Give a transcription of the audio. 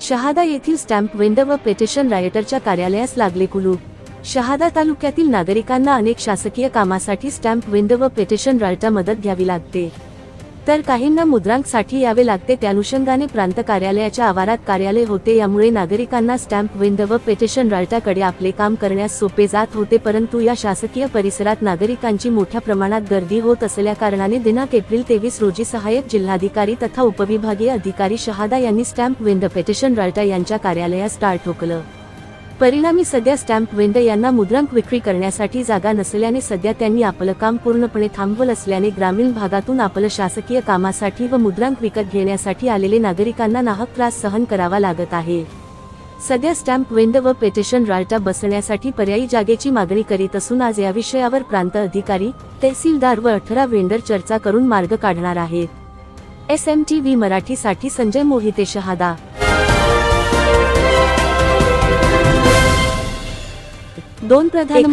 शहादा येथील स्टॅम्प वेंड व पेटिशन रायटरच्या कार्यालयास लागले कुलू. शहादा तालुक्यातील नागरिकांना अनेक शासकीय कामासाठी स्टॅम्प वेंड व पेटिशन रायटर मदत घ्यावी लागते. तर काहींना मुद्रांकसाठी यावे लागते. त्या अनुषंगाने प्रांत कार्यालयाच्या आवारात कार्यालय होते. यामुळे नागरिकांना स्टॅम्प विंड व पेटिशन राळटाकडे आपले काम करण्यास सोपे जात होते. परंतु या शासकीय परिसरात नागरिकांची मोठ्या प्रमाणात गर्दी होत असल्या कारणाने दिनांक एप्रिल तेवीस रोजी सहाय्यक जिल्हाधिकारी तथा उपविभागीय अधिकारी शहादा यांनी स्टॅम्प विंड पेटिशन राळटा यांच्या कार्यालयास टाळ ठोकलं. परिणामी सध्या स्टॅम्प वेंड यांना मुद्रांक विक्री करण्यासाठी जागा नसल्याने सध्या त्यांनी आपलं काम पूर्णपणे थांबवलं असल्याने ग्रामीण भागातून आपलं शासकीय कामासाठी व मुद्रांक विकत घेण्यासाठी आलेले नागरिकांना नाहक त्रास सहन करावा लागत आहे. सध्या स्टॅम्प वेंड व पेटेशन राल्टा बसण्यासाठी पर्यायी जागेची मागणी करीत असून आज या विषयावर प्रांत अधिकारी तहसीलदार व अठरा वेंडर चर्चा करून मार्ग काढणार आहेत. एस एम टी व्ही मराठीसाठी संजय मोहिते शहादा. दोन प्रधानमंत्री